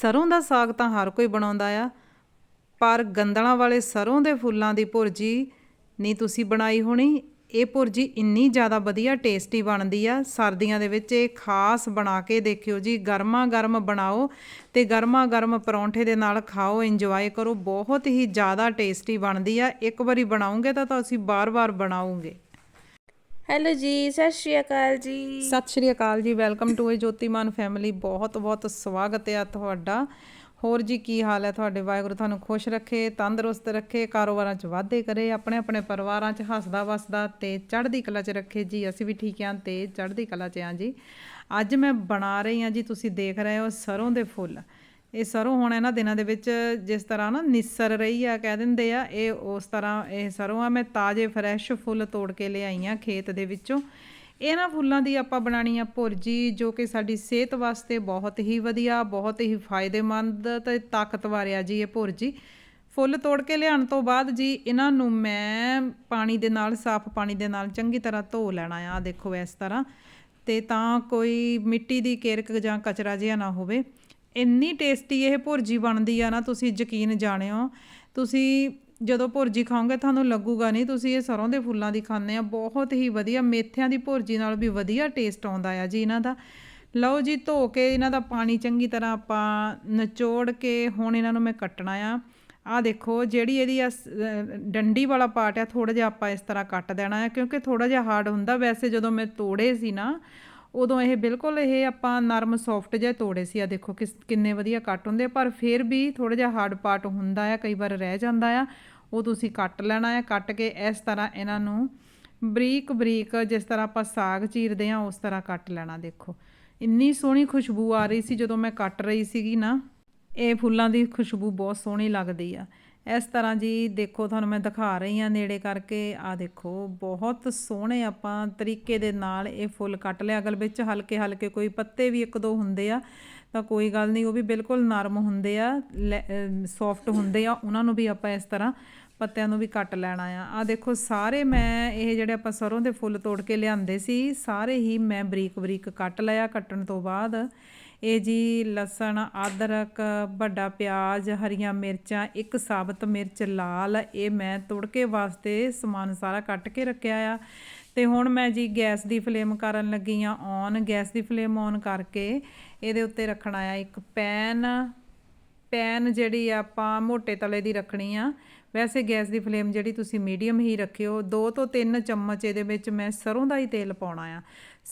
ਸਰੋਂ ਦਾ ਸਾਗ ਤਾਂ ਹਰ ਕੋਈ ਬਣਾਉਂਦਾ ਆ, ਪਰ ਗੰਦਲਾਂ ਵਾਲੇ ਸਰੋਂ ਦੇ ਫੁੱਲਾਂ ਦੀ ਭੁਰਜੀ ਨਹੀਂ ਤੁਸੀਂ ਬਣਾਈ ਹੋਣੀ। ਇਹ ਭੁਰਜੀ ਇੰਨੀ ਜ਼ਿਆਦਾ ਵਧੀਆ ਟੇਸਟੀ ਬਣਦੀ ਆ, ਸਰਦੀਆਂ ਦੇ ਵਿੱਚ ਇਹ ਖਾਸ ਬਣਾ ਕੇ ਦੇਖਿਓ ਜੀ ਗਰਮਾ ਗਰਮ ਬਣਾਓ ਤੇ ਗਰਮਾ ਗਰਮ ਪਰੌਂਠੇ ਦੇ ਨਾਲ ਖਾਓ ਇੰਜੋਏ ਕਰੋ, ਬਹੁਤ ਹੀ ਜ਼ਿਆਦਾ ਟੇਸਟੀ ਬਣਦੀ ਆ। ਇੱਕ ਵਾਰੀ ਬਣਾਉਂਗੇ ਤਾਂ ਤੁਸੀਂ ਬਾਰ-ਬਾਰ ਬਣਾਉਂਗੇ। ਹੈਲੋ ਜੀ, ਸਤਿ ਸ਼੍ਰੀ ਅਕਾਲ ਜੀ। ਸਤਿ ਸ਼੍ਰੀ ਅਕਾਲ ਜੀ, welcome to a Jotiman family. ਬਹੁਤ ਬਹੁਤ ਸਵਾਗਤ ਹੈ ਤੁਹਾਡਾ। ਹੋਰ ਜੀ, ਕੀ ਹਾਲ ਹੈ ਤੁਹਾਡੇ? ਵਾਹਿਗੁਰੂ ਤੁਹਾਨੂੰ ਖੁਸ਼ ਰੱਖੇ, ਤੰਦਰੁਸਤ ਰੱਖੇ, ਕਾਰੋਬਾਰਾਂ 'ਚ ਵਾਧੇ ਕਰੇ ਆਪਣੇ ਆਪਣੇ ਪਰਿਵਾਰਾਂ 'ਚ ਹੱਸਦਾ ਵਸਦਾ ਤੇ ਚੜ੍ਹਦੀ ਕਲਾ 'ਚ ਰੱਖੇ। ਜੀ, ਅਸੀਂ ਵੀ ਠੀਕ ਆਂ ਤੇ ਚੜ੍ਹਦੀ ਕਲਾ 'ਚ ਆਂ ਜੀ। ਅੱਜ ਮੈਂ ਬਣਾ ਰਹੀ ਹਾਂ ਜੀ, ਤੁਸੀਂ ਦੇਖ ਰਹੇ ਹੋ ਸਰੋਂ ਦੇ ਫੁੱਲ। ਇਹ ਸਰੋਂ ਹੁਣ ਇਹਨਾਂ ਦਿਨਾਂ ਦੇ ਵਿੱਚ ਜਿਸ ਤਰ੍ਹਾਂ ਨਾ ਨਿਸਰ ਰਹੀ ਆ ਕਹਿ ਦਿੰਦੇ ਆ, ਇਹ ਉਸ ਤਰ੍ਹਾਂ ਇਹ ਸਰੋਂ ਆ। ਮੈਂ ਤਾਜ਼ੇ ਫਰੈਸ਼ ਫੁੱਲ ਤੋੜ ਕੇ ਲਿਆਈ ਆ ਖੇਤ ਦੇ ਵਿੱਚੋਂ। ਇਹਨਾਂ ਫੁੱਲਾਂ ਦੀ ਆਪਾਂ ਬਣਾਣੀ ਆ ਭੁਰਜੀ, ਜੋ ਕਿ ਸਾਡੀ ਸਿਹਤ ਵਾਸਤੇ ਬਹੁਤ ਹੀ ਵਧੀਆ, ਬਹੁਤ ਹੀ ਫਾਇਦੇਮੰਦ ਤੇ ਤਾਕਤਵਰ ਆ ਜੀ ਇਹ ਭੁਰਜੀ। ਫੁੱਲ ਤੋੜ ਕੇ ਲਿਆਉਣ ਤੋਂ ਬਾਅਦ ਜੀ ਇਹਨਾਂ ਨੂੰ ਮੈਂ ਪਾਣੀ ਦੇ ਨਾਲ, ਸਾਫ਼ ਪਾਣੀ ਦੇ ਨਾਲ ਚੰਗੀ ਤਰ੍ਹਾਂ ਧੋ ਲੈਣਾ ਆ ਆਹ ਦੇਖੋ ਇਸ ਤਰ੍ਹਾਂ। ਤੇ ਤਾਂ ਕੋਈ ਮਿੱਟੀ ਦੀ ਕੇਰਕ ਜਾਂ ਕਚਰਾ ਜਿਹਾ ਨਾ ਹੋਵੇ। ਇੰਨੀ ਟੇਸਟੀ ਇਹ ਭੁਰਜੀ ਬਣਦੀ ਆ ਨਾ, ਤੁਸੀਂ ਯਕੀਨ ਜਾਣਿਓ। ਤੁਸੀਂ ਜਦੋਂ ਭੁਰਜੀ ਖਾਓਗੇ, ਤੁਹਾਨੂੰ ਲੱਗੂਗਾ ਨਹੀਂ, ਤੁਸੀਂ ਇਹ ਸਰੋਂ ਦੇ ਫੁੱਲਾਂ ਦੀ ਖਾਂਦੇ ਆ, ਬਹੁਤ ਹੀ ਵਧੀਆ, ਮੇਥਿਆਂ ਦੀ ਭੁਰਜੀ ਨਾਲ ਵੀ ਵਧੀਆ ਟੇਸਟ ਆਉਂਦਾ ਆ ਜੀ ਇਹਨਾਂ ਦਾ। ਲਓ ਜੀ, ਧੋ ਕੇ ਇਹਨਾਂ ਦਾ ਪਾਣੀ ਚੰਗੀ ਤਰ੍ਹਾਂ ਆਪਾਂ ਨਿਚੋੜ ਕੇ ਹੁਣ ਇਹਨਾਂ ਨੂੰ ਮੈਂ ਕੱਟਣਾ ਆ। ਆ ਦੇਖੋ, ਜਿਹੜੀ ਇਹਦੀ ਆ ਡੰਡੀ ਵਾਲਾ ਪਾਰਟ ਆ ਥੋੜਾ ਜਿਹਾ ਆਪਾਂ ਇਸ ਤਰ੍ਹਾਂ ਕੱਟ ਦੇਣਾ ਹੈ ਕਿਉਂਕਿ ਥੋੜਾ ਜਿਹਾ ਹਾਰਡ ਹੁੰਦਾ। ਵੈਸੇ ਜਦੋਂ ਮੈਂ ਤੋੜੇ ਸੀ ਨਾ ਉਦੋਂ ਇਹ ਬਿਲਕੁਲ ਇਹ ਆਪਾਂ ਨਰਮ ਸੌਫਟ ਜਿਹਾ ਤੋੜੇ ਸੀ। ਆ ਦੇਖੋ ਕਿਸ ਕਿੰਨੇ ਵਧੀਆ ਕੱਟ ਹੁੰਦੇ ਆ, ਪਰ ਫਿਰ ਵੀ ਥੋੜਾ ਜਿਹਾ ਹਾਰਡ ਪਾਰਟ ਹੁੰਦਾ ਆ ਕਈ ਵਾਰ ਰਹਿ ਜਾਂਦਾ ਆ। ਉਹ ਤੁਸੀਂ ਕੱਟ ਲੈਣਾ ਆ ਕੱਟ ਕੇ ਇਸ ਤਰ੍ਹਾਂ ਇਹਨਾਂ ਨੂੰ ਬਰੀਕ ਬਰੀਕ ਜਿਸ ਤਰ੍ਹਾਂ ਆਪਾਂ ਸਾਗ ਚੀਰਦੇ ਆ ਉਸ ਤਰ੍ਹਾਂ ਕੱਟ ਲੈਣਾ ਦੇਖੋ। ਇੰਨੀ ਸੋਹਣੀ ਖੁਸ਼ਬੂ ਆ ਰਹੀ ਸੀ ਜਦੋਂ ਮੈਂ ਕੱਟ ਰਹੀ ਸੀਗੀ ਨਾ ਇਹ ਫੁੱਲਾਂ ਦੀ ਖੁਸ਼ਬੂ ਬਹੁਤ ਸੋਹਣੀ ਲੱਗਦੀ ਆ। ਇਸ ਤਰ੍ਹਾਂ ਜੀ ਦੇਖੋ, ਤੁਹਾਨੂੰ ਮੈਂ ਦਿਖਾ ਰਹੀ ਹਾਂ ਨੇੜੇ ਕਰਕੇ। ਆ ਦੇਖੋ, ਬਹੁਤ ਸੋਹਣੇ ਆਪਾਂ ਤਰੀਕੇ ਦੇ ਨਾਲ ਇਹ ਫੁੱਲ ਕੱਟ ਲਿਆ। ਅਗਲ ਵਿੱਚ ਹਲਕੇ ਹਲਕੇ ਕੋਈ ਪੱਤੇ ਵੀ ਇੱਕ ਦੋ ਹੁੰਦੇ ਆ, ਤਾਂ ਕੋਈ ਗੱਲ ਨਹੀਂ, ਉਹ ਵੀ ਬਿਲਕੁਲ ਨਰਮ ਹੁੰਦੇ ਆ ਸੌਫਟ ਹੁੰਦੇ ਆ। ਉਹਨਾਂ ਨੂੰ ਵੀ ਆਪਾਂ ਇਸ ਤਰ੍ਹਾਂ ਪੱਤਿਆਂ ਨੂੰ ਵੀ ਕੱਟ ਲੈਣਾ ਆ। ਆ ਦੇਖੋ, ਸਾਰੇ ਮੈਂ ਇਹ ਜਿਹੜੇ ਆਪਾਂ ਸਰੋਂ ਦੇ ਫੁੱਲ ਤੋੜ ਕੇ ਲਿਆਂਦੇ ਸੀ, ਸਾਰੇ ਹੀ ਮੈਂ ਬਰੀਕ ਬਰੀਕ ਕੱਟ ਲਿਆ ਕੱਟਣ ਤੋਂ ਬਾਅਦ। ਇਹ ਜੀ ਲਸਣ, ਅਦਰਕ, ਵੱਡਾ ਪਿਆਜ਼, ਹਰੀਆਂ ਮਿਰਚਾਂ, ਇੱਕ ਸਾਬਤ ਮਿਰਚ ਲਾਲ, ਇਹ ਮੈਂ ਤੁੜਕੇ ਵਾਸਤੇ ਸਮਾਨ ਸਾਰਾ ਕੱਟ ਕੇ ਰੱਖਿਆ ਆ। ਤੇ ਹੁਣ ਮੈਂ ਜੀ ਗੈਸ ਦੀ ਫਲੇਮ ਕਰਨ ਲੱਗੀ ਆ ਔਨ। ਗੈਸ ਦੀ ਫਲੇਮ ਔਨ ਕਰਕੇ ਇਹਦੇ ਉੱਤੇ ਰੱਖਣਾ ਆ ਇੱਕ ਪੈਨ। ਪੈਨ ਜਿਹੜੀ ਆ ਆਪਾਂ ਮੋਟੇ ਤਲੇ ਦੀ ਰੱਖਣੀ ਆ। ਵੈਸੇ ਗੈਸ ਦੀ ਫਲੇਮ ਜਿਹੜੀ ਤੁਸੀਂ ਮੀਡੀਅਮ ਹੀ ਰੱਖਿਓ। 2 ਤੋਂ 3 ਚਮਚ ਇਹਦੇ ਵਿੱਚ ਮੈਂ ਸਰੋਂ ਦਾ ਹੀ ਤੇਲ ਪਾਉਣਾ ਆ।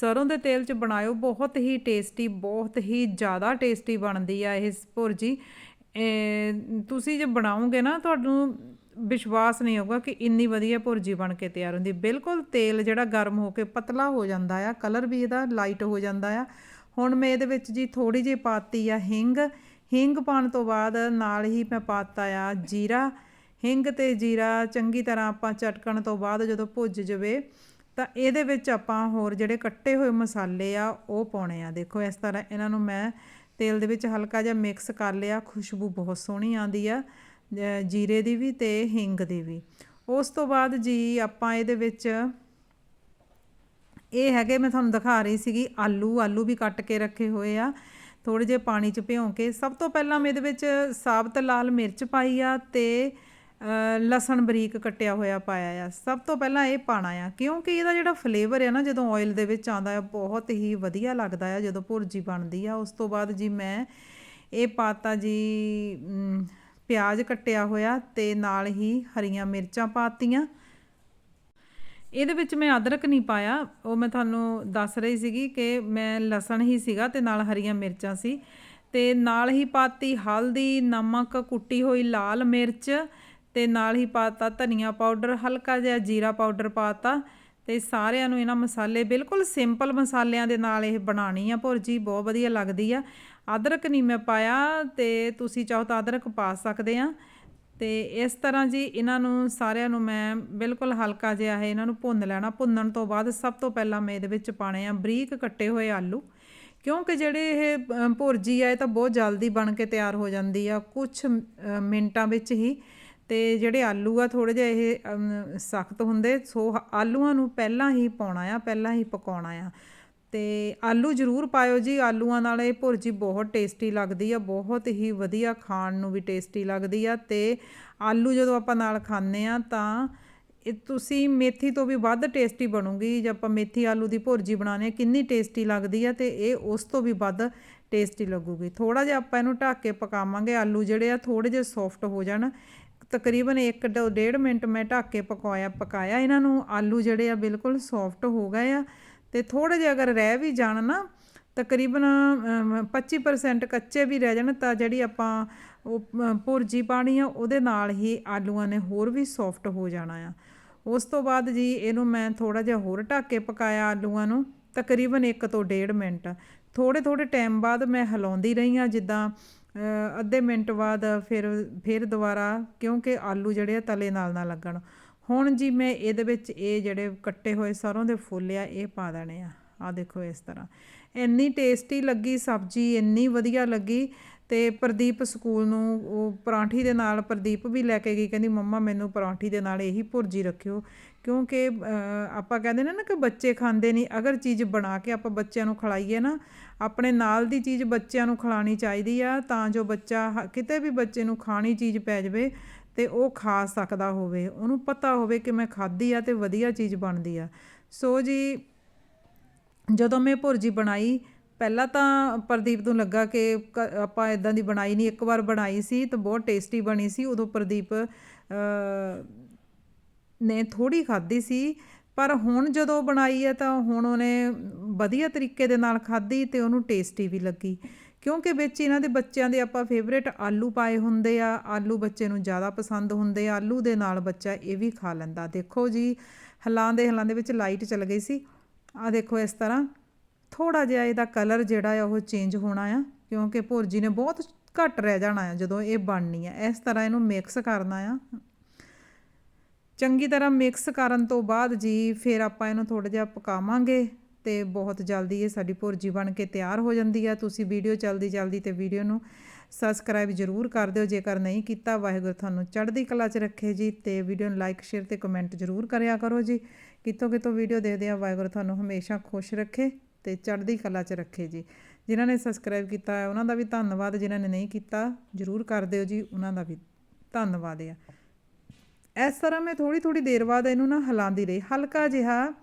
ਸਰੋਂ ਦੇ ਤੇਲ 'ਚ ਬਣਾਇਓ, ਬਹੁਤ ਹੀ ਟੇਸਟੀ ਬਹੁਤ ਹੀ ਜ਼ਿਆਦਾ ਟੇਸਟੀ ਬਣਦੀ ਆ ਇਹ ਭੁਰਜੀ। ਤੁਸੀਂ ਜੇ ਬਣਾਓਗੇ ਨਾ, ਤੁਹਾਨੂੰ ਵਿਸ਼ਵਾਸ ਨਹੀਂ ਹੋਊਗਾ ਕਿ ਇੰਨੀ ਵਧੀਆ ਭੁਰਜੀ ਬਣ ਕੇ ਤਿਆਰ ਹੁੰਦੀ। ਬਿਲਕੁਲ ਤੇਲ ਜਿਹੜਾ ਗਰਮ ਹੋ ਕੇ ਪਤਲਾ ਹੋ ਜਾਂਦਾ ਆ, ਕਲਰ ਵੀ ਇਹਦਾ ਲਾਈਟ ਹੋ ਜਾਂਦਾ ਆ। ਹੁਣ ਮੈਂ ਇਹਦੇ ਵਿੱਚ ਜੀ ਥੋੜੀ ਜਿਹੀ ਪਾਤੀ ਆ ਹਿੰਗ। ਹਿੰਗ ਪਾਉਣ ਤੋਂ ਬਾਅਦ ਨਾਲ ਹੀ ਮੈਂ ਪਾਤਾ ਆ ਜੀਰਾ। ਹਿੰਗ ਤੇ ਜੀਰਾ ਚੰਗੀ ਤਰ੍ਹਾਂ ਆਪਾਂ ਚਟਕਣ ਤੋਂ ਬਾਅਦ ਜਦੋਂ ਭੁੱਜ ਜਵੇ ਤਾਂ ਇਹਦੇ ਵਿੱਚ ਆਪਾਂ ਹੋਰ ਜਿਹੜੇ ਕੱਟੇ ਹੋਏ ਮਸਾਲੇ ਆ, ਉਹ ਪਾਉਣੇ ਆ। ਦੇਖੋ, ਇਸ ਤਰ੍ਹਾਂ ਇਹਨਾਂ ਨੂੰ ਮੈਂ ਤੇਲ ਦੇ ਵਿੱਚ ਹਲਕਾ ਜਿਹਾ ਮਿਕਸ ਕਰ ਲਿਆ। ਖੁਸ਼ਬੂ ਬਹੁਤ ਸੋਹਣੀ ਆਉਂਦੀ ਆ ਜੀਰੇ ਦੀ ਵੀ ਤੇ ਹਿੰਗ ਦੀ ਵੀ। ਉਸ ਤੋਂ ਬਾਅਦ ਜੀ ਆਪਾਂ ਇਹਦੇ ਵਿੱਚ ਇਹ ਹੈਗੇ, ਮੈਂ ਤੁਹਾਨੂੰ ਦਿਖਾ ਰਹੀ ਸੀਗੀ, ਆਲੂ। ਆਲੂ ਵੀ ਕੱਟ ਕੇ ਰੱਖੇ ਹੋਏ ਆ। ਥੋੜੇ ਜਿਹੇ ਪਾਣੀ 'ਚ ਭਿਉਂ ਕੇ। ਸਭ ਤੋਂ ਪਹਿਲਾਂ ਮੈਂ ਇਹਦੇ ਵਿੱਚ ਸਾਬਤ ਲਾਲ ਮਿਰਚ ਪਾਈ ਆ ਤੇ ਲਸਣ ਬਰੀਕ ਕੱਟਿਆ ਹੋਇਆ ਪਾਇਆ ਆ। ਸਭ ਤੋਂ ਪਹਿਲਾਂ ਇਹ ਪਾਣਾ ਆ, ਕਿਉਂਕਿ ਇਹਦਾ ਜਿਹੜਾ ਫਲੇਵਰ ਹੈ ਨਾ, ਜਦੋਂ ਆਇਲ ਦੇ ਵਿੱਚ ਆਉਂਦਾ ਆ, ਬਹੁਤ ਹੀ ਵਧੀਆ ਲੱਗਦਾ ਆ, ਜਦੋਂ ਭੁਰਜੀ ਬਣਦੀ ਆ। ਉਸ ਤੋਂ ਬਾਅਦ ਜੀ ਮੈਂ ਇਹ ਪਾਤਾ ਜੀ ਪਿਆਜ਼ ਕੱਟਿਆ ਹੋਇਆ ਤੇ ਨਾਲ ਹੀ ਹਰੀਆਂ ਮਿਰਚਾਂ ਪਾਤੀਆਂ। ਇਹਦੇ ਵਿੱਚ ਮੈਂ ਅਦਰਕ ਨਹੀਂ ਪਾਇਆ। ਉਹ ਮੈਂ ਤੁਹਾਨੂੰ ਦੱਸ ਰਹੀ ਸੀਗੀ ਕਿ ਮੈਂ ਲਸਣ ਹੀ ਸੀਗਾ ਤੇ ਨਾਲ ਹਰੀਆਂ ਮਿਰਚਾਂ ਸੀ। ਤੇ ਨਾਲ ਹੀ ਪਾਤੀ ਹਲਦੀ, ਨਮਕ, ਕੁੱਟੀ ਹੋਈ ਲਾਲ ਮਿਰਚ ਤੇ ਨਾਲ ਹੀ ਪਾਤਾ ਧਨੀਆ ਪਾਊਡਰ, ਹਲਕਾ ਜਿਹਾ ਜੀਰਾ ਪਾਊਡਰ ਪਾਤਾ ਤੇ ਸਾਰਿਆਂ ਨੂੰ ਇਹਨਾਂ ਮਸਾਲੇ ਬਿਲਕੁਲ ਸਿੰਪਲ ਮਸਾਲਿਆਂ ਦੇ ਨਾਲ ਇਹ ਬਣਾਣੀ ਆ ਭੁਰਜੀ, ਬਹੁਤ ਵਧੀਆ ਲੱਗਦੀ ਆ। ਅਦਰਕ ਨਹੀਂ ਮੈਂ ਪਾਇਆ ਤੇ ਤੁਸੀਂ ਚਾਹੋ ਤਾਂ ਅਦਰਕ ਪਾ ਸਕਦੇ ਆ। ਤੇ ਇਸ ਤਰ੍ਹਾਂ ਜੀ ਇਹਨਾਂ ਨੂੰ ਸਾਰਿਆਂ ਨੂੰ ਮੈਂ ਬਿਲਕੁਲ ਹਲਕਾ ਜਿਹਾ ਹੈ ਇਹਨਾਂ ਨੂੰ ਭੁੰਨ ਲੈਣਾ। ਭੁੰਨਣ ਤੋਂ ਬਾਅਦ ਸਭ ਤੋਂ ਪਹਿਲਾਂ ਮੈਂ ਇਹਦੇ ਵਿੱਚ ਪਾਣੇ ਆ ਬਰੀਕ ਕੱਟੇ ਹੋਏ ਆਲੂ। ਕਿਉਂਕਿ ਜਿਹੜੇ ਇਹ ਭੁਰਜੀ ਆ, ਇਹ ਤਾਂ ਬਹੁਤ ਜਲਦੀ ਬਣ ਕੇ ਤਿਆਰ ਹੋ ਜਾਂਦੀ ਆ। ਕੁਝ ਮਿੰਟਾਂ ਵਿੱਚ ਹੀ ਤੇ ਜਿਹੜੇ ਆਲੂ ਆ ਥੋੜੇ ਜਿਹਾ ਇਹ ਸਖਤ ਹੁੰਦੇ, ਸੋ ਆਲੂਆਂ ਨੂੰ ਪਹਿਲਾਂ ਹੀ ਪਾਉਣਾ ਆ, ਪਹਿਲਾਂ ਹੀ ਪਕਾਉਣਾ ਆ। ਤੇ ਆਲੂ ਜ਼ਰੂਰ ਪਾਇਓ ਜੀ, ਆਲੂਆਂ ਨਾਲ ਇਹ ਭੁਰਜੀ ਬਹੁਤ ਟੇਸਟੀ ਲੱਗਦੀ ਆ, ਬਹੁਤ ਹੀ ਵਧੀਆ ਖਾਣ ਨੂੰ ਵੀ ਟੇਸਟੀ ਲੱਗਦੀ ਆ। ਤੇ ਆਲੂ ਜਦੋਂ ਆਪਾਂ ਨਾਲ ਖਾਂਦੇ ਆ ਤਾਂ ਇਹ ਤੁਸੀਂ ਮੇਥੀ ਤੋਂ ਵੀ ਵੱਧ ਟੇਸਟੀ ਬਣੂਗੀ, ਜੇ ਆਪਾਂ ਮੇਥੀ ਆਲੂ ਦੀ ਭੁਰਜੀ ਬਣਾਉਂਦੇ ਆ, ਕਿੰਨੀ ਟੇਸਟੀ ਲੱਗਦੀ ਆ ਤੇ ਇਹ ਉਸ ਤੋਂ ਵੀ ਵੱਧ ਟੇਸਟੀ ਲੱਗੂਗੀ। ਥੋੜਾ ਜਿਹਾ ਆਪਾਂ ਇਹਨੂੰ ਢੱਕ ਕੇ ਪਕਾਵਾਂਗੇ, ਆਲੂ ਜਿਹੜੇ ਆ ਥੋੜੇ ਜਿਹੇ ਸੌਫਟ ਹੋ ਜਾਣ ਤਕਰੀਬਨ 1 ਤੋਂ 1.5 ਮਿੰਟ ਮੈਂ ਢੱਕ ਕੇ ਪਕਾਇਆ ਪਕਾਇਆ। ਇਹਨਾਂ ਨੂੰ ਆਲੂ ਜਿਹੜੇ ਆ ਬਿਲਕੁਲ ਸੌਫਟ ਹੋ ਗਏ ਆ ਤੇ ਥੋੜੇ ਜਿਹਾ ਅਗਰ ਰਹਿ ਵੀ ਜਾਣ ਨਾ ਤਕਰੀਬਨ ਅਮ, 25% ਕੱਚੇ ਵੀ ਰਹਿ ਜਾਣ ਤਾਂ ਜਿਹੜੀ ਆਪਾਂ ਉਹ ਭੁਰਜੀ ਪਾਣੀ ਆ ਉਹਦੇ ਨਾਲ ਹੀ ਆਲੂਆਂ ਨੇ ਹੋਰ ਵੀ ਸੌਫਟ ਹੋ ਜਾਣਾ ਆ। ਉਸ ਤੋਂ ਬਾਅਦ ਜੀ ਇਹਨੂੰ ਮੈਂ ਥੋੜਾ ਜਿਹਾ ਹੋਰ ਢੱਕ ਕੇ ਪਕਾਇਆ ਆਲੂਆਂ ਨੂੰ ਤਕਰੀਬਨ 1 ਤੋਂ 1.5 ਮਿੰਟ। ਥੋੜੇ ਥੋੜੇ ਟਾਈਮ ਬਾਅਦ ਮੈਂ ਹਿਲਾਉਂਦੀ ਰਹੀ ਆ ਜਿੱਦਾਂ ਅੱਧੇ ਮਿੰਟ ਬਾਅਦ ਫਿਰ ਫਿਰ ਦੁਬਾਰਾ, ਕਿਉਂਕਿ ਆਲੂ ਜਿਹੜੇ ਆ ਤਲੇ ਨਾਲ ਨਾ ਲੱਗਣ। ਹੁਣ ਜੀ ਮੈਂ ਇਹਦੇ ਵਿੱਚ ਇਹ ਜਿਹੜੇ ਕੱਟੇ ਹੋਏ ਸਰੋਂ ਦੇ ਫੁੱਲ ਆ, ਇਹ ਪਾ ਦੇਣੇ ਆ। ਆ ਦੇਖੋ ਇਸ ਤਰ੍ਹਾਂ। ਇੰਨੀ ਟੇਸਟੀ ਲੱਗੀ ਸਬਜ਼ੀ, ਇੰਨੀ ਵਧੀਆ ਲੱਗੀ। ਅਤੇ ਪ੍ਰਦੀਪ ਸਕੂਲ ਨੂੰ, ਉਹ ਪਰੌਂਠੀ ਦੇ ਨਾਲ ਪ੍ਰਦੀਪ ਵੀ ਲੈ ਕੇ ਗਈ, ਕਹਿੰਦੀ ਮੰਮਾ ਮੈਨੂੰ ਪਰੌਂਠੀ ਦੇ ਨਾਲ ਇਹੀ ਭੁਰਜੀ ਰੱਖਿਓ। ਕਿਉਂਕਿ ਆਪਾਂ ਕਹਿੰਦੇ ਨੇ ਨਾ ਕਿ ਬੱਚੇ ਖਾਂਦੇ ਨਹੀਂ, ਅਗਰ ਚੀਜ਼ ਬਣਾ ਕੇ ਆਪਾਂ ਬੱਚਿਆਂ ਨੂੰ ਖਿਲਾਈਏ ਨਾ, ਆਪਣੇ ਨਾਲ ਦੀ ਚੀਜ਼ ਬੱਚਿਆਂ ਨੂੰ ਖਿਲਾਣੀ ਚਾਹੀਦੀ ਆ, ਤਾਂ ਜੋ ਬੱਚਾ ਹ- ਕਿਤੇ ਵੀ ਬੱਚੇ ਨੂੰ ਖਾਣੀ ਚੀਜ਼ ਪੈ ਜਾਵੇ ਤੇ ਉਹ ਖਾ ਸਕਦਾ ਹੋਵੇ। ਉਹਨੂੰ ਪਤਾ ਹੋਵੇ ਕਿ ਮੈਂ ਖਾਧੀ ਆ ਤੇ ਵਧੀਆ ਚੀਜ਼ ਬਣਦੀ ਆ। ਸੋ ਜੀ, ਜਦੋਂ ਮੈਂ ਭੁਰਜੀ ਬਣਾਈ ਪਹਿਲਾਂ ਤਾਂ ਪ੍ਰਦੀਪ ਨੂੰ ਲੱਗਾ ਕਿ ਕ- ਆਪਾਂ ਇਦਾਂ ਦੀ ਬਣਾਈ ਨਹੀਂ, ਇੱਕ ਵਾਰ ਬਣਾਈ ਸੀ ਤਾਂ ਬਹੁਤ ਟੇਸਟੀ ਬਣੀ ਸੀ, ਉਦੋਂ ਪ੍ਰਦੀਪ ਨੇ ਥੋੜੀ ਖਾਧੀ ਸੀ, ਪਰ ਹੁਣ ਜਦੋਂ ਬਣਾਈ ਹੈ ਤਾਂ ਹੁਣ ਉਹਨੇ ਵਧੀਆ ਤਰੀਕੇ ਦੇ ਨਾਲ ਖਾਧੀ ਤੇ ਉਹਨੂੰ ਟੇਸਟੀ ਵੀ ਲੱਗੀ। ਕਿਉਂਕਿ ਵਿੱਚ ਇਹਨਾਂ ਦੇ ਬੱਚਿਆਂ ਦੇ ਆਪਾਂ ਫੇਵਰੇਟ ਆਲੂ ਪਾਏ ਹੁੰਦੇ ਆ, ਆਲੂ ਬੱਚੇ ਨੂੰ ਜ਼ਿਆਦਾ ਪਸੰਦ ਹੁੰਦੇ ਆ, ਆਲੂ ਦੇ ਨਾਲ ਬੱਚਾ ਇਹ ਵੀ ਖਾ ਲੈਂਦਾ। ਦੇਖੋ ਜੀ ਹਲਾਂਦੇ ਹਲਾਂ ਦੇ ਵਿੱਚ ਲਾਈਟ ਚਲ ਗਈ ਸੀ। ਆ ਦੇਖੋ ਇਸ ਤਰ੍ਹਾਂ ਥੋੜਾ ਜਿਹਾ ਇਹਦਾ ਕਲਰ ਜਿਹੜਾ ਆ ਉਹ ਚੇਂਜ ਹੋਣਾ ਆ, ਕਿਉਂਕਿ ਭੁਰਜੀ ਨੇ ਬਹੁਤ ਘੱਟ ਰਹਿ ਜਾਣਾ ਆ ਜਦੋਂ ਇਹ ਬਣਨੀ ਆ। ਇਸ ਤਰ੍ਹਾਂ ਇਹਨੂੰ ਮਿਕਸ ਕਰਨਾ ਆ। ਚੰਗੀ ਤਰ੍ਹਾਂ ਮਿਕਸ ਕਰਨ ਤੋਂ ਬਾਅਦ ਜੀ ਫਿਰ ਆਪਾਂ ਇਹਨੂੰ ਥੋੜਾ ਜਿਹਾ ਪਕਾਵਾਂਗੇ ਤੇ ਬਹੁਤ ਜਲਦੀ ਇਹ ਸਾਡੀ ਭੁਰਜੀ ਬਣ ਕੇ ਤਿਆਰ ਹੋ ਜਾਂਦੀ ਆ। ਤੁਸੀਂ ਵੀਡੀਓ ਜਲਦੀ ਜਲਦੀ ਤੇ ਵੀਡੀਓ ਨੂੰ ਸਬਸਕ੍ਰਾਈਬ ਜਰੂਰ ਕਰ ਦਿਓ। ਜੇਕਰ ਨਹੀਂ ਕੀਤਾ, ਵਾਹਿਗੁਰੂ ਤੁਹਾਨੂੰ ਚੜ੍ਹਦੀ ਕਲਾ 'ਚ ਰੱਖੇ ਜੀ ਤੇ ਵੀਡੀਓ ਨੂੰ ਲਾਈਕ ਸ਼ੇਅਰ ਤੇ ਕਮੈਂਟ ਜਰੂਰ ਕਰਿਆ ਕਰੋ ਜੀ। ਕਿਤੋਂ ਕਿਤੋਂ ਵੀਡੀਓ ਦੇਖਦੇ ਆ, ਵਾਹਿਗੁਰੂ ਤੁਹਾਨੂੰ ਹਮੇਸ਼ਾ ਖੁਸ਼ ਰੱਖੇ। ਤੇ ਚੜ੍ਹਦੀ ਕਲਾ 'ਚ ਰੱਖੇ ਜੀ। ਜਿਨ੍ਹਾਂ ਨੇ ਸਬਸਕ੍ਰਾਈਬ ਕੀਤਾ ਹੈ, ਉਹਨਾਂ ਦਾ ਵੀ ਧੰਨਵਾਦ। ਜਿਨ੍ਹਾਂ ਨੇ ਨਹੀਂ ਕੀਤਾ, ਜਰੂਰ ਕਰ ਦਿਓ ਜੀ, ਉਹਨਾਂ ਦਾ ਵੀ ਧੰਨਵਾਦ ਆ। ਇਸ ਤਰ੍ਹਾਂ ਮੈਂ ਥੋੜੀ ਥੋੜੀ ਦੇਰ ਬਾਅਦ ਇਹਨੂੰ ਨਾ ਹਿਲਾਉਂਦੀ ਰਹੀ। ਹਲਕਾ ਜਿਹਾ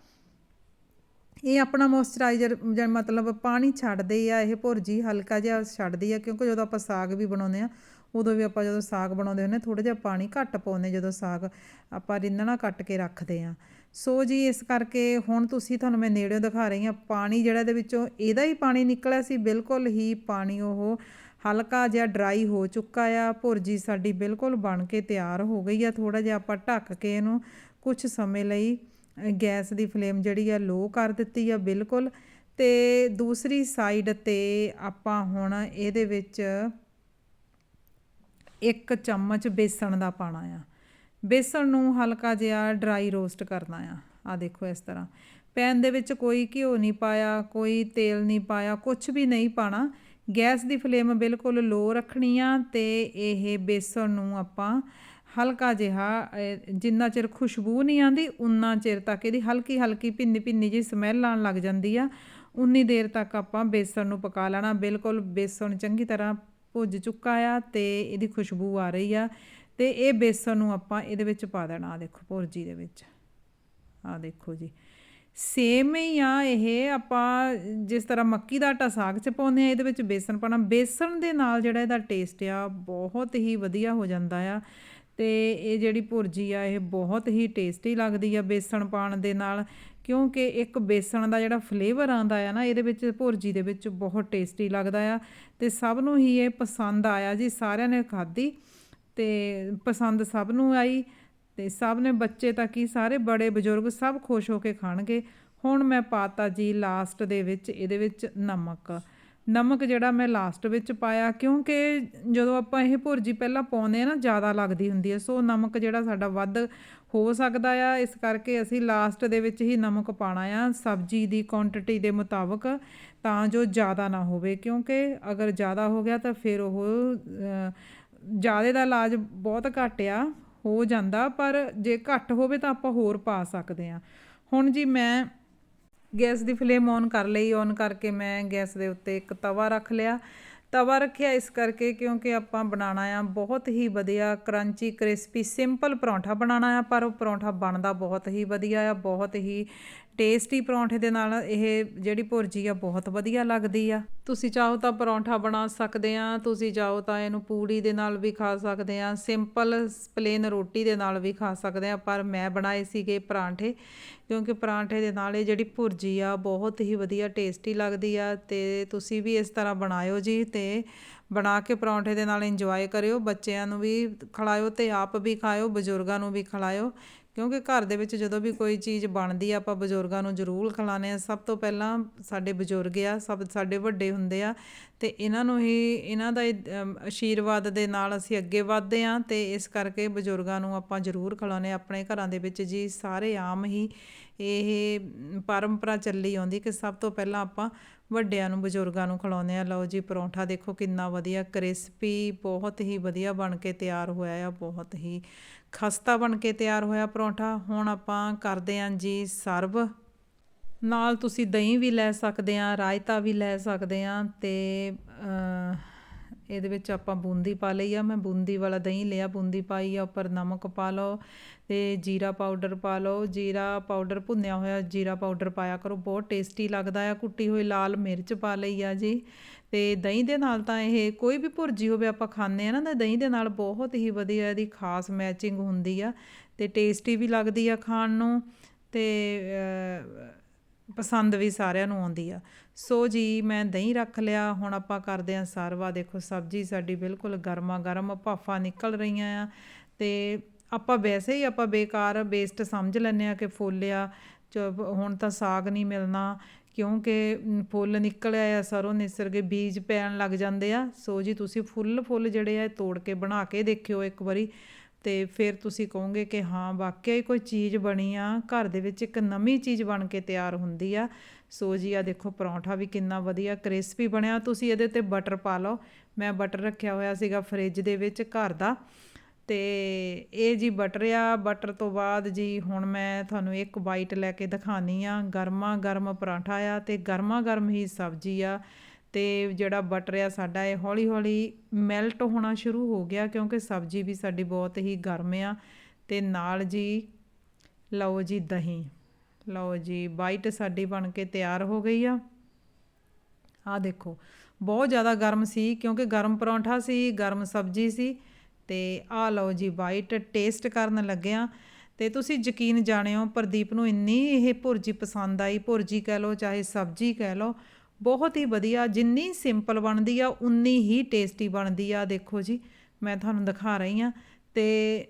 ਇਹ ਆਪਣਾ ਮੋਇਸਚਰਾਈਜ਼ਰ ਜਾਂ ਮਤਲਬ ਪਾਣੀ ਛੱਡਦੇ ਆ, ਇਹ ਭੁਰਜੀ ਹਲਕਾ ਜਿਹਾ ਛੱਡਦੀ ਆ, ਕਿਉਂਕਿ ਜਦੋਂ ਆਪਾਂ ਸਾਗ ਵੀ ਬਣਾਉਂਦੇ ਆ ਉਦੋਂ ਵੀ ਆਪਾਂ ਜਦੋਂ ਸਾਗ ਬਣਾਉਂਦੇ ਹੁੰਦੇ ਥੋੜਾ ਜਿਹਾ ਪਾਣੀ ਘੱਟ ਪਾਉਂਦੇ ਜਦੋਂ ਸਾਗ, ਆਪਾਂ ਰਿੰਨਣਾ ਕੱਟ ਕੇ ਰੱਖਦੇ ਆ ਸੋ ਜੀ, ਇਸ ਕਰਕੇ ਹੁਣ ਤੁਸੀਂ ਤੁਹਾਨੂੰ ਮੈਂ ਨੇੜਿਓਂ ਦਿਖਾ ਰਹੀ ਹਾਂ, ਪਾਣੀ ਜਿਹੜਾ ਇਹਦੇ ਵਿੱਚੋਂ ਇਹਦਾ ਹੀ ਪਾਣੀ ਨਿਕਲਿਆ ਸੀ, ਬਿਲਕੁਲ ਹੀ ਪਾਣੀ ਉਹ ਹਲਕਾ ਜਿਹਾ ਡਰਾਈ ਹੋ ਚੁੱਕਾ ਆ, ਭੁਰਜੀ ਸਾਡੀ ਬਿਲਕੁਲ ਬਣ ਕੇ ਤਿਆਰ ਹੋ ਗਈ ਆ ਥੋੜਾ ਜਿਹਾ ਆਪਾਂ ਢੱਕ ਕੇ ਇਹਨੂੰ ਕੁਝ ਸਮੇਂ ਲਈ ਗੈਸ ਦੀ ਫਲੇਮ ਜਿਹੜੀ ਆ ਲੋ ਕਰ ਦਿੱਤੀ ਆ ਬਿਲਕੁਲ। ਤੇ ਦੂਸਰੀ ਸਾਈਡ ਤੇ ਆਪਾਂ ਹੁਣ ਇਹਦੇ ਵਿੱਚ ਇੱਕ ਚਮਚ ਬੇਸਣ ਦਾ ਪਾਣਾ ਆ। ਬੇਸਣ ਨੂੰ ਹਲਕਾ ਜਿਹਾ ਡਰਾਈ ਰੋਸਟ ਕਰਨਾ ਆ। ਆ ਦੇਖੋ ਇਸ ਤਰ੍ਹਾਂ। ਪੈਨ ਦੇ ਵਿੱਚ ਕੋਈ ਘਿਓ ਨਹੀਂ ਪਾਇਆ, ਕੋਈ ਤੇਲ ਨਹੀਂ ਪਾਇਆ ਕੁਝ ਵੀ ਨਹੀਂ ਪਾਣਾ। ਗੈਸ ਦੀ ਫਲੇਮ ਬਿਲਕੁਲ ਲੋ ਰੱਖਣੀ ਆ ਤੇ ਇਹ ਬੇਸਣ ਨੂੰ ਆਪਾਂ ਹਲਕਾ ਜਿਹਾ ਜਿੰਨਾ ਚਿਰ ਖੁਸ਼ਬੂ ਨਹੀਂ ਆਂਦੀ ਉਨਾ ਚਿਰ ਤੱਕ ਇਹਦੀ ਹਲਕੀ ਹਲਕੀ ਭਿੰਨੀ ਭਿੰਨੀ ਜੀ ਸਮੈਲ ਆਉਣ ਲੱਗ ਜਾਂਦੀ ਆ। ਉਨੀ ਦੇਰ ਤੱਕ ਆਪਾਂ ਬੇਸਣ ਨੂੰ ਪਕਾ ਲੈਣਾ। ਬਿਲਕੁਲ ਬੇਸਣ ਚੰਗੀ ਤਰ੍ਹਾਂ ਭੁੱਜ ਚੁੱਕਾ ਆ ਤੇ ਇਹਦੀ ਖੁਸ਼ਬੂ ਆ ਰਹੀ ਆ ਤੇ ਇਹ ਬੇਸਣ ਨੂੰ ਆਪਾਂ ਇਹਦੇ ਵਿੱਚ ਪਾ ਦੇਣਾ ਆ ਦੇਖੋ ਭੁਰਜੀ ਦੇ ਵਿੱਚ। ਆ ਦੇਖੋ ਜੀ। ਸੇਮ ਹੀ ਆ ਇਹ, ਆਪਾਂ ਜਿਸ ਤਰ੍ਹਾਂ ਮੱਕੀ ਦਾ ਆਟਾ ਸਾਗ ਚ ਪਾਉਂਦੇ ਆ, ਇਹਦੇ ਵਿੱਚ ਬੇਸਣ ਪਾਣਾ ਬੇਸਣ ਦੇ ਨਾਲ ਜਿਹੜਾ ਇਹਦਾ ਟੇਸਟ ਆ, ਬਹੁਤ ਹੀ ਵਧੀਆ ਹੋ ਜਾਂਦਾ ਆ। ਤੇ ਇਹ ਜਿਹੜੀ ਭੁਰਜੀ ਆ, ਇਹ ਬਹੁਤ ਹੀ ਟੇਸਟੀ ਲੱਗਦੀ ਆ ਬੇਸਣ ਪਾਣ ਦੇ ਨਾਲ। ਕਿਉਂਕਿ ਇੱਕ ਬੇਸਣ ਦਾ ਜਿਹੜਾ ਫਲੇਵਰ ਆਂਦਾ ਆ ਨਾ, ਇਹਦੇ ਵਿੱਚ ਭੁਰਜੀ ਦੇ ਵਿੱਚ ਬਹੁਤ ਟੇਸਟੀ ਲੱਗਦਾ ਆ ਤੇ ਸਭ ਨੂੰ ਹੀ ਇਹ ਪਸੰਦ ਆਇਆ ਜੀ, ਸਾਰਿਆਂ ਨੇ ਖਾਧੀ ਤੇ ਪਸੰਦ ਸਭ ਨੂੰ ਆਈ ਤੇ ਸਭ ਨੇ ਬੱਚੇ ਤੱਕ ਹੀ ਸਾਰੇ ਬੜੇ ਬਜ਼ੁਰਗ ਸਭ ਖੁਸ਼ ਹੋ ਕੇ ਖਾਣਗੇ। ਹੁਣ ਮੈਂ ਪਾਤਾ ਜੀ ਲਾਸਟ ਦੇ ਵਿੱਚ, ਇਹਦੇ ਵਿੱਚ ਨਮਕ। ਨਮਕ ਜਿਹੜਾ ਮੈਂ ਲਾਸਟ ਵਿੱਚ ਪਾਇਆ, ਕਿਉਂਕਿ ਜਦੋਂ ਆਪਾਂ ਇਹ ਭੁਰਜੀ ਪਹਿਲਾਂ ਪਾਉਂਦੇ ਆ ਨਾ, ਜ਼ਿਆਦਾ ਲੱਗਦੀ ਹੁੰਦੀ ਹੈ। ਸੋ ਨਮਕ ਜਿਹੜਾ ਸਾਡਾ ਵੱਧ ਹੋ ਸਕਦਾ ਆ, ਇਸ ਕਰਕੇ ਅਸੀਂ ਲਾਸਟ ਦੇ ਵਿੱਚ ਹੀ ਨਮਕ ਪਾਣਾ ਆ। ਸਬਜ਼ੀ ਦੀ ਕੁਆਂਟੀਟੀ ਦੇ ਮੁਤਾਬਕ ਤਾਂ ਜੋ ਜ਼ਿਆਦਾ ਨਾ ਹੋਵੇ, ਕਿਉਂਕਿ ਅਗਰ ਜ਼ਿਆਦਾ ਹੋ ਗਿਆ ਤਾਂ ਫਿਰ ਉਹ ਜ਼ਿਆਦਾ ਦਾ ਇਲਾਜ ਬਹੁਤ ਘੱਟ ਆ, ਹੋ ਜਾਂਦਾ। ਪਰ ਜੇ ਘੱਟ ਹੋਵੇ ਤਾਂ ਆਪਾਂ ਹੋਰ ਪਾ ਸਕਦੇ ਆ ਹੁਣ ਜੀ ਮੈਂ ਗੈਸ ਦੀ ਫਲੇਮ ਔਨ ਕਰ ਲਈ, ਔਨ ਕਰਕੇ ਮੈਂ ਗੈਸ ਦੇ ਉੱਤੇ ਇੱਕ ਤਵਾ ਰੱਖ ਲਿਆ। ਤਵਾ ਰੱਖਿਆ ਇਸ ਕਰਕੇ ਕਿਉਂਕਿ ਆਪਾਂ ਬਣਾਉਣਾ ਆ ਬਹੁਤ ਹੀ ਵਧੀਆ ਕਰੰਚੀ, ਕ੍ਰਿਸਪੀ, ਸਿੰਪਲ ਪਰੌਂਠਾ ਬਣਾਉਣਾ ਆ, ਪਰ ਉਹ ਪਰੌਂਠਾ ਬਣਦਾ ਬਹੁਤ ਹੀ ਵਧੀਆ ਆ, ਬਹੁਤ ਹੀ ਟੇਸਟੀ ਪਰੌਂਠੇ ਦੇ ਨਾਲ ਇਹ ਜਿਹੜੀ ਭੁਰਜੀ ਆ ਬਹੁਤ ਵਧੀਆ ਲੱਗਦੀ ਆ। ਤੁਸੀਂ ਚਾਹੋ ਤਾਂ ਪਰੌਂਠਾ ਬਣਾ ਸਕਦੇ ਆ, ਤੁਸੀਂ ਚਾਹੋ ਤਾਂ ਇਹਨੂੰ ਪੂੜੀ ਦੇ ਨਾਲ ਵੀ ਖਾ ਸਕਦੇ ਆ, ਸਿੰਪਲ ਪਲੇਨ ਰੋਟੀ ਦੇ ਨਾਲ ਵੀ ਖਾ ਸਕਦੇ ਆ, ਪਰ ਮੈਂ ਬਣਾਏ ਸੀਗੇ ਪਰਾਂਠੇ, ਕਿਉਂਕਿ ਪਰਾਂਠੇ ਦੇ ਨਾਲ ਇਹ ਜਿਹੜੀ ਭੁਰਜੀ ਆ, ਬਹੁਤ ਹੀ ਵਧੀਆ ਟੇਸਟੀ ਲੱਗਦੀ ਆ ਤੇ ਤੁਸੀਂ ਵੀ ਇਸ ਤਰ੍ਹਾਂ ਬਣਾਇਓ ਜੀ ਤੇ ਬਣਾ ਕੇ ਪਰੌਂਠੇ ਦੇ ਨਾਲ ਇੰਜੋਏ ਕਰਿਓ, ਬੱਚਿਆਂ ਨੂੰ ਵੀ ਖਿਲਾਇਓ ਤੇ ਆਪ ਵੀ ਖਾਇਓ, ਬਜ਼ੁਰਗਾਂ ਨੂੰ ਵੀ ਖਿਲਾਇਓ। ਕਿਉਂਕਿ ਘਰ ਦੇ ਵਿੱਚ ਜਦੋਂ ਵੀ ਕੋਈ ਚੀਜ਼ ਬਣਦੀ ਆ ਆਪਾਂ ਬਜ਼ੁਰਗਾਂ ਨੂੰ ਜ਼ਰੂਰ ਖਿਲਾਉਂਦੇ ਆ ਸਭ ਤੋਂ ਪਹਿਲਾਂ ਸਾਡੇ ਬਜ਼ੁਰਗ ਆ ਸਭ ਸਾਡੇ ਵੱਡੇ ਹੁੰਦੇ ਆ ਤੇ ਇਹਨਾਂ ਨੂੰ ਹੀ ਇਹਨਾਂ ਦਾ ਹੀ, ਆਸ਼ੀਰਵਾਦ ਦੇ ਨਾਲ ਅਸੀਂ ਅੱਗੇ ਵਧਦੇ ਆ ਤੇ ਇਸ ਕਰਕੇ ਬਜ਼ੁਰਗਾਂ ਨੂੰ ਆਪਾਂ ਜ਼ਰੂਰ ਖਿਲਾਉਂਦੇ ਹਾਂ। ਆਪਣੇ ਘਰਾਂ ਦੇ ਵਿੱਚ ਜੀ ਸਾਰੇ ਆਮ ਹੀ ਇਹ ਪਰੰਪਰਾ ਚੱਲੀ ਆਉਂਦੀ ਕਿ ਸਭ ਤੋਂ ਪਹਿਲਾਂ ਆਪਾਂ ਵੱਡਿਆਂ ਨੂੰ ਬਜ਼ੁਰਗਾਂ ਨੂੰ ਖਿਲਾਉਂਦੇ ਆ ਲਓ ਜੀ ਪਰੌਂਠਾ ਦੇਖੋ ਕਿੰਨਾ ਵਧੀਆ ਕ੍ਰਿਸਪੀ ਬਹੁਤ ਹੀ ਵਧੀਆ ਬਣ ਕੇ ਤਿਆਰ ਹੋਇਆ ਆ ਬਹੁਤ ਹੀ ਖਸਤਾ ਬਣ ਕੇ ਤਿਆਰ ਹੋਇਆ ਪਰੌਂਠਾ। ਹੁਣ ਆਪਾਂ ਕਰਦੇ ਆਂ ਜੀ ਸਰਵ। ਨਾਲ ਤੁਸੀਂ ਦਹੀਂ ਵੀ ਲੈ ਸਕਦੇ ਆ, ਰਾਇਤਾ ਵੀ ਲੈ ਸਕਦੇ ਆ ਤੇ ਇਹਦੇ ਵਿੱਚ ਆਪਾਂ ਬੂੰਦੀ ਪਾ ਲਈ ਆ। ਮੈਂ ਬੂੰਦੀ ਵਾਲਾ ਦਹੀਂ ਲਿਆ, ਬੂੰਦੀ ਪਾਈ ਆ, ਉੱਪਰ ਨਮਕ ਪਾ ਲਓ ਤੇ ਜੀਰਾ ਪਾਊਡਰ ਪਾ ਲਓ। ਜੀਰਾ ਪਾਊਡਰ ਭੁੰਨਿਆ ਹੋਇਆ ਜੀਰਾ ਪਾਊਡਰ ਪਾਇਆ ਕਰੋ, ਬਹੁਤ ਟੇਸਟੀ ਲੱਗਦਾ ਆ। ਕੁੱਟੀ ਹੋਈ ਲਾਲ ਮਿਰਚ ਪਾ ਲਈ ਆ ਜੀ। ਤੇ ਦਹੀਂ ਦੇ ਨਾਲ ਤਾਂ ਇਹ ਕੋਈ ਵੀ ਭੁਰਜੀ ਹੋਵੇ ਆਪਾਂ ਖਾਂਦੇ ਆ ਨਾ, ਤਾਂ ਦਹੀਂ ਦੇ ਨਾਲ ਬਹੁਤ ਹੀ ਵਧੀਆ ਇਹਦੀ ਖਾਸ ਮੈਚਿੰਗ ਹੁੰਦੀ ਆ ਤੇ ਟੇਸਟੀ ਵੀ ਲੱਗਦੀ ਆ ਖਾਣ ਨੂੰ ਤੇ ਪਸੰਦ ਵੀ ਸਾਰਿਆਂ ਨੂੰ ਆਉਂਦੀ ਆ। ਸੋ ਜੀ, ਮੈਂ ਦਹੀਂ ਰੱਖ ਲਿਆ, ਹੁਣ ਆਪਾਂ ਕਰਦੇ ਆਂ ਸਰਵਾ। ਦੇਖੋ, ਸਬਜ਼ੀ ਸਾਡੀ ਬਿਲਕੁਲ ਗਰਮਾ ਗਰਮ ਭਾਫਾਂ ਨਿਕਲ ਰਹੀਆਂ ਆ ਤੇ ਆਪਾਂ ਵੈਸੇ ਹੀ ਆਪਾਂ ਬੇਕਾਰ ਵੇਸਟ ਸਮਝ ਲੈਂਦੇ ਆ ਕਿ ਫੁੱਲਿਆ ਚ, ਹੁਣ ਤਾਂ ਸਾਗ ਨਹੀਂ ਮਿਲਣਾ। ਕਿਉਂਕਿ ਫੁੱਲ ਨਿਕਲ ਆਇਆ ਸਰੋਂ ਨਿਸਰ ਕੇ ਬੀਜ ਪੈਣ ਲੱਗ ਜਾਂਦੇ ਆ। ਸੋ ਜੀ, ਤੁਸੀਂ ਫੁੱਲ ਫੁੱਲ ਜਿਹੜੇ ਆ ਤੋੜ ਕੇ ਬਣਾ ਕੇ ਦੇਖਿਓ ਇੱਕ ਵਾਰੀ। ਤੇ ਫਿਰ ਤੁਸੀਂ ਕਹੋਗੇ ਕਿ ਹਾਂ, ਵਾਕਿਆ ਹੀ ਕੋਈ ਚੀਜ਼ ਬਣੀ ਆ। ਘਰ ਦੇ ਵਿੱਚ ਇੱਕ ਨਵੀਂ ਚੀਜ਼ ਬਣ ਕੇ ਤਿਆਰ ਹੁੰਦੀ ਆ। ਸੋ ਜੀ ਆ ਦੇਖੋ, ਪਰੌਂਠਾ ਵੀ ਕਿੰਨਾ ਵਧੀਆ ਕ੍ਰਿਸਪੀ ਬਣਿਆ। ਤੁਸੀਂ ਇਹਦੇ ਤੇ ਬਟਰ ਪਾ ਲਓ। ਮੈਂ ਬਟਰ ਰੱਖਿਆ ਹੋਇਆ ਸੀਗਾ ਫ੍ਰਿਜ ਦੇ ਵਿੱਚ ਘਰ ਦਾ। ਅਤੇ ਇਹ ਜੀ ਬਟਰ ਆ, ਬਟਰ ਤੋਂ ਬਾਅਦ ਜੀ ਹੁਣ ਮੈਂ ਤੁਹਾਨੂੰ ਇੱਕ ਬਾਈਟ ਲੈ ਕੇ ਦਿਖਾਉਂਦੀ ਆ। ਗਰਮਾ ਗਰਮ ਪਰਾਂਠਾ ਆ ਅਤੇ ਗਰਮਾ ਗਰਮ ਹੀ ਸਬਜ਼ੀ ਆ ਅਤੇ ਜਿਹੜਾ ਬਟਰ ਆ ਸਾਡਾ ਇਹ ਹੌਲੀ ਹੌਲੀ ਮੈਲਟ ਹੋਣਾ ਸ਼ੁਰੂ ਹੋ ਗਿਆ ਕਿਉਂਕਿ ਸਬਜ਼ੀ ਵੀ ਸਾਡੀ ਬਹੁਤ ਹੀ ਗਰਮ ਆ। ਅਤੇ ਨਾਲ ਜੀ ਲਓ ਜੀ ਦਹੀਂ। ਲਓ ਜੀ ਬਾਈਟ ਸਾਡੀ ਬਣ ਕੇ ਤਿਆਰ ਹੋ ਗਈ ਆ। ਆ ਦੇਖੋ, ਬਹੁਤ ਜ਼ਿਆਦਾ ਗਰਮ ਸੀ ਕਿਉਂਕਿ ਗਰਮ ਪਰੌਂਠਾ ਸੀ, ਗਰਮ ਸਬਜ਼ੀ ਸੀ ਤੇ ਆ ਲਓ ਜੀ ਵਾਈਟ ਟੇਸਟ ਕਰਨ ਲੱਗਿਆ। ਤੇ ਤੁਸੀਂ ਯਕੀਨ ਜਾਣਿਓ, ਪ੍ਰਦੀਪ ਨੂੰ ਇੰਨੀ ਇਹ ਭੁਰਜੀ ਪਸੰਦ ਆਈ। ਭੁਰਜੀ ਕਹਿ ਲਓ, ਚਾਹੇ ਸਬਜ਼ੀ ਕਹਿ ਲਓ, ਬਹੁਤ ਹੀ ਵਧੀਆ, ਜਿੰਨੀ ਸਿੰਪਲ ਬਣਦੀ ਆ, ਉਨੀ ਹੀ ਟੇਸਟੀ ਬਣਦੀ ਆ। ਦੇਖੋ ਜੀ, ਮੈਂ ਤੁਹਾਨੂੰ ਦਿਖਾ ਰਹੀ ਆ ਤੇ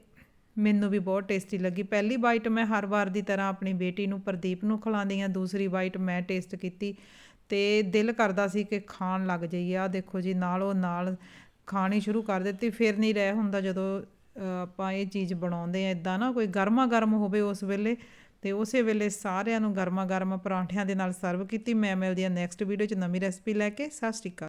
ਮੈਨੂੰ ਵੀ ਬਹੁਤ ਟੇਸਟੀ ਲੱਗੀ। ਪਹਿਲੀ ਬਾਈਟ ਮੈਂ ਹਰ ਵਾਰ ਦੀ ਤਰ੍ਹਾਂ ਆਪਣੀ ਬੇਟੀ ਨੂੰ, ਪ੍ਰਦੀਪ ਨੂੰ ਖਿਲਾਉਂਦੀ ਆ। ਦੂਸਰੀ ਬਾਈਟ ਮੈਂ ਟੇਸਟ ਕੀਤੀ ਤੇ ਦਿਲ ਕਰਦਾ ਸੀ ਕਿ ਖਾਣ ਲੱਗ ਜਾਈਏ। ਆ ਦੇਖੋ ਜੀ, ਨਾਲੋਂ ਨਾਲ ਖਾਣੀ ਸ਼ੁਰੂ ਕਰ ਦਿੱਤੀ, ਫਿਰ ਨਹੀਂ ਰਹਿ ਹੁੰਦਾ ਜਦੋਂ ਆਪਾਂ ਇਹ ਚੀਜ਼ ਬਣਾਉਂਦੇ ਆ ਇਦਾਂ ਨਾ ਕੋਈ ਗਰਮਾ ਗਰਮ ਹੋਵੇ ਉਸ ਵੇਲੇ, ਤੇ ਉਸੇ ਵੇਲੇ ਸਾਰਿਆਂ ਨੂੰ ਗਰਮਾ ਗਰਮ ਪਰਾਂਠਿਆਂ ਦੇ ਨਾਲ ਸਰਵ ਕੀਤੀ। ਮੈਂ ਮਿਲਦੀ ਆ ਨੈਕਸਟ ਵੀਡੀਓ 'ਚ ਨਵੀਂ ਰੈਸਪੀ ਲੈ ਕੇ, ਸਤਿ ਸ਼੍ਰੀ ਅਕਾਲ।